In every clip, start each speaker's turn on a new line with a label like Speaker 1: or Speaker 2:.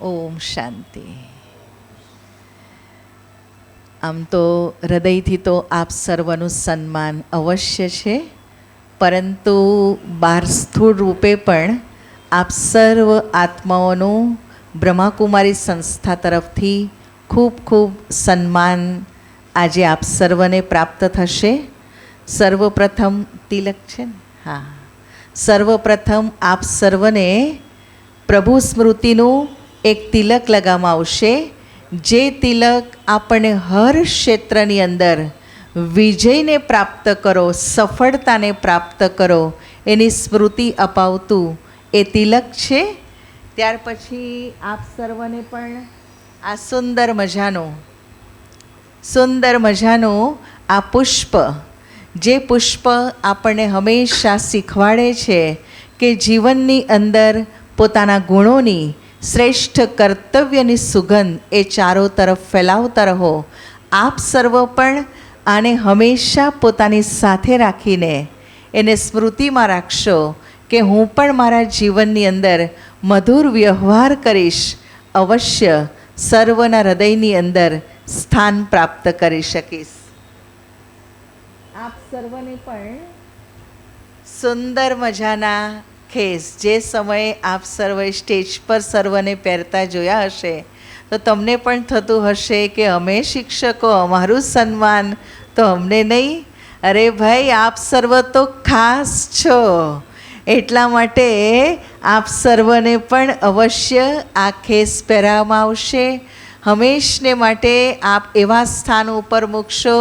Speaker 1: ઓમ શાંતિ. આમ તો હૃદયથી તો આપ સર્વનું સન્માન અવશ્ય છે, પરંતુ બાર સ્થૂળ રૂપે પણ આપ સર્વ આત્માઓનું બ્રહ્માકુમારી સંસ્થા તરફથી ખૂબ ખૂબ સન્માન આજે આપ સર્વને પ્રાપ્ત થશે. સર્વપ્રથમ તિલક છે ને? હા. સર્વપ્રથમ આપ સર્વને પ્રભુ સ્મૃતિનું એક તિલક લગાવવામાં આવશે. જે તિલક આપણને હર ક્ષેત્રની અંદર વિજયને પ્રાપ્ત કરો, સફળતાને પ્રાપ્ત કરો, એની સ્મૃતિ અપાવતું એ તિલક છે. ત્યાર પછી આપ સર્વને પણ આ સુંદર મજાનો સુંદર મજાનો આ પુષ્પ, જે પુષ્પ આપણને હંમેશા શીખવાડે છે કે જીવનની અંદર પોતાના ગુણોની શ્રેષ્ઠ કર્તવ્યની સુગંધ એ ચારો તરફ ફેલાવતા રહો. આપ સર્વ પણ આને હંમેશા પોતાની સાથે રાખીને એને સ્મૃતિમાં રાખશો કે હું પણ મારા જીવનની અંદર મધુર વ્યવહાર કરીશ, અવશ્ય સર્વના હૃદયની અંદર સ્થાન પ્રાપ્ત કરી શકીશ. આપ સર્વને પણ સુંદર મજાના ખેસ, જે સમયે આપ સર્વે સ્ટેજ પર સર્વને પહેરતા જોયા હશે, તો તમને પણ થતું હશે કે અમે શિક્ષકો, અમારું સન્માન તો અમને નહીં. અરે ભાઈ, આપ સર્વ તો ખાસ છો. એટલા માટે આપ સર્વને પણ અવશ્ય આ ખેસ પહેરાવવામાં આવશે. હંમેશને માટે આપ એવા સ્થાન ઉપર મૂકશો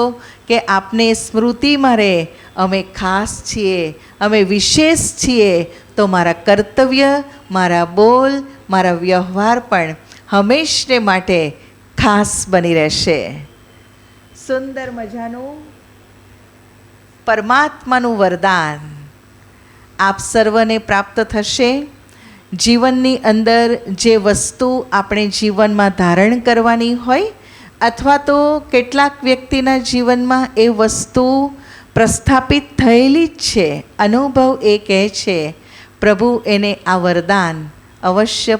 Speaker 1: કે આપને સ્મૃતિમાં રહે. અમે ખાસ છીએ, અમે વિશેષ છીએ. તો મારા કર્તવ્ય, મારા બોલ, મારા વ્યવહાર પણ હંમેશને માટે ખાસ બની રહેશે. સુંદર મજાનું, પરમાત્માનું વરદાન આપ સર્વને પ્રાપ્ત થશે. જીવનની અંદર જે વસ્તુ આપણે જીવનમાં ધારણ કરવાની હોય, અથવા તો કેટલાક વ્યક્તિના જીવનમાં એ વસ્તુ પ્રસ્થાપિત થયેલી જ છે, અનુભવ એ કહે છે પ્રભુ એને આ વરદાન અવશ્ય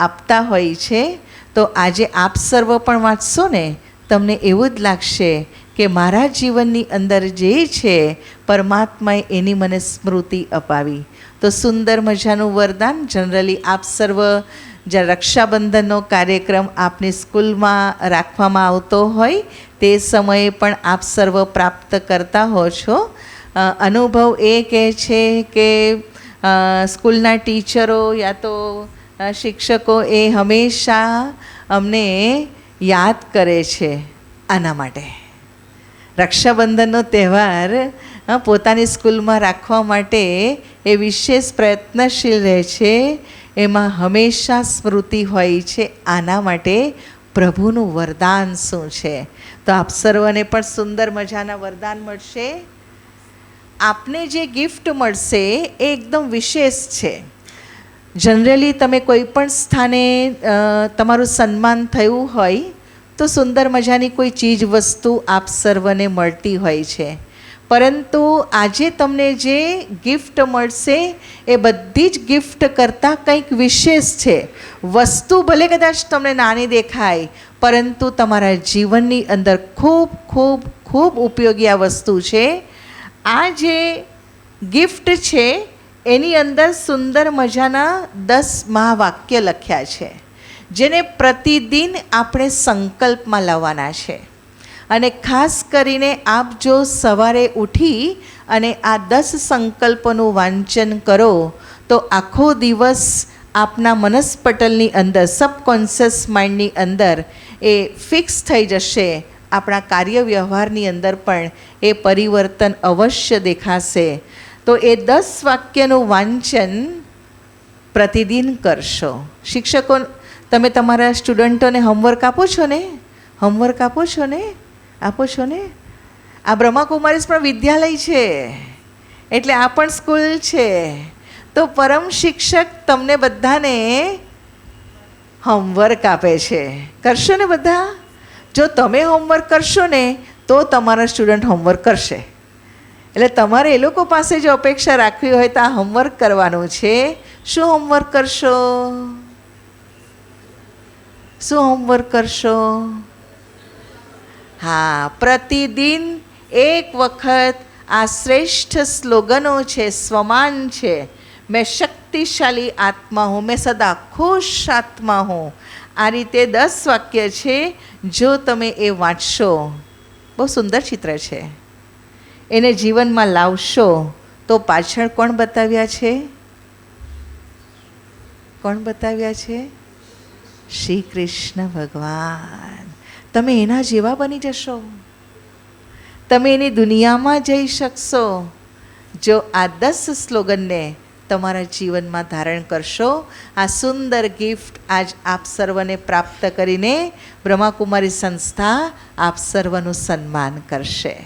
Speaker 1: આપતા હોય છે. તો આજે આપ સર્વ પણ વાંચશો ને, તમને એવું જ લાગશે કે મારા જીવનની અંદર જે છે, પરમાત્માએ એની મને સ્મૃતિ અપાવી. તો સુંદર મજાનું વરદાન. જનરલી આપ સર્વ જે રક્ષાબંધનનો કાર્યક્રમ આપની સ્કૂલમાં રાખવામાં આવતો હોય, તે સમયે પણ આપ સર્વ પ્રાપ્ત કરતા હો છો. અનુભવ એ કહે છે કે સ્કૂલના ટીચરો યા તો શિક્ષકો એ હંમેશા અમને યાદ કરે છે આના માટે. રક્ષાબંધનનો તહેવાર પોતાની સ્કૂલમાં રાખવા માટે એ વિશેષ પ્રયત્નશીલ રહે છે. એમાં હંમેશા સ્મૃતિ હોય છે આના માટે પ્રભુનું વરદાન શું છે? તો આપ સર્વને પણ સુંદર મજાના વરદાન મળશે. આપને જે ગિફ્ટ મળશે એ એકદમ વિશેષ છે. જનરલી તમે કોઈ પણ સ્થાને તમારું સન્માન થયું હોય, તો સુંદર મજાની કોઈ ચીજ, વસ્તુ આપ સર્વને મળતી હોય છે. પરંતુ આજે તમને જે ગિફ્ટ મળશે, એ બધી જ ગિફ્ટ કરતાં કંઈક વિશેષ છે. વસ્તુ ભલે કદાચ તમને નાની દેખાય, પરંતુ તમારા જીવનની અંદર ખૂબ ખૂબ ખૂબ ઉપયોગી આ વસ્તુ છે. આ જે ગિફ્ટ છે, એની અંદર સુંદર મજાના દસ મહાવાક્ય લખ્યા છે, જેને પ્રતિદિન આપણે સંકલ્પમાં લાવવાના છે. અને ખાસ કરીને આપ જો સવારે ઉઠી અને આ દસ સંકલ્પોનું વાંચન કરો, તો આખો દિવસ આપના મનસ્પટલની અંદર સબકોન્શિયસ માઇન્ડની અંદર એ ફિક્સ થઈ જશે આપણા કાર્ય વ્યવહારની અંદર પણ એ પરિવર્તન અવશ્ય દેખાશે. તો એ દસ વાક્યનું વાંચન પ્રતિદિન કરશો. શિક્ષકો, તમે તમારા સ્ટુડન્ટોને હોમવર્ક આપો છો ને? હોમવર્ક આપો છો ને? આપો છો ને? આ બ્રહ્માકુમારીસ પણ વિદ્યાલય છે. એટલે આ પણ સ્કૂલ છે. તો પરમ શિક્ષક તમને બધાને હોમવર્ક આપે છે. કરશો ને બધા? જો તમે હોમવર્ક કરશો ને, તો તમારા સ્ટુડન્ટ હોમવર્ક કરશે. એટલે તમારે એ લોકો પાસે જો અપેક્ષા રાખવી હોય તો આ હોમવર્ક કરવાનું છે. શું હોમવર્ક કરશો? શું હોમવર્ક કરશો? હા, પ્રતિદિન એક વખત આ શ્રેષ્ઠ સ્લોગનો છે, સ્વમાન છે. મેં શક્તિશાળી આત્મા હું, મેં સદા ખુશ આત્મા હું. આ રીતે દસ વાક્ય છે, જો તમે એ વાંચશો. બહુ સુંદર ચિત્ર છે. એને જીવનમાં લાવશો તો પાછળ કોણ બતાવ્યા છે? કોણ બતાવ્યા છે? શ્રી કૃષ્ણ ભગવાન. તમે એના જેવા બની જશો. તમે એની દુનિયામાં જઈ શકશો. જો આ દસ સ્લોગનને તમારા જીવનમાં ધારણ કરશો. આ સુંદર ગિફ્ટ આજ આપ સર્વને પ્રાપ્ત કરીને બ્રહ્માકુમારી સંસ્થા આપ સર્વનું સન્માન કરશે.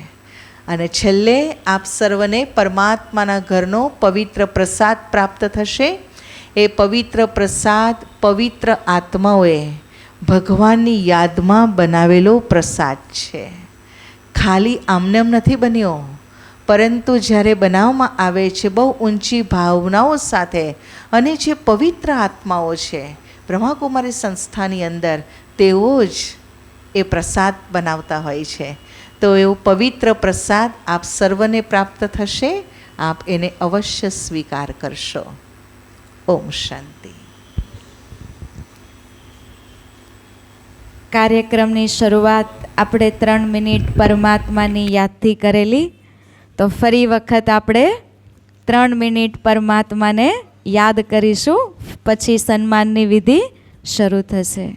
Speaker 1: અને છેલ્લે આપ સર્વને પરમાત્માના ઘરનો પવિત્ર પ્રસાદ પ્રાપ્ત થશે. એ પવિત્ર પ્રસાદ પવિત્ર આત્માઓએ ભગવાનની યાદમાં બનાવેલો પ્રસાદ છે. ખાલી આમનેમ નથી બન્યો. પરંતુ જ્યારે બનાવવામાં આવે છે, બહુ ઊંચી ભાવનાઓ સાથે અને જે પવિત્ર આત્માઓ છે, બ્રહ્માકુમારી સંસ્થાની અંદર તેઓ જ એ પ્રસાદ બનાવતા હોય છે. તો એવો પવિત્ર પ્રસાદ આપ સર્વને પ્રાપ્ત થશે, આપ એને અવશ્ય સ્વીકાર કરશો. ઓમ શાંતિ.
Speaker 2: કાર્યક્રમની શરૂઆત આપણે ત્રણ મિનિટ પરમાત્માની યાદથી કરેલી. તો ફરી વખત આપણે ત્રણ મિનિટ પરમાત્માને યાદ કરીશું પછી સન્માનની વિધિ શરૂ થશે.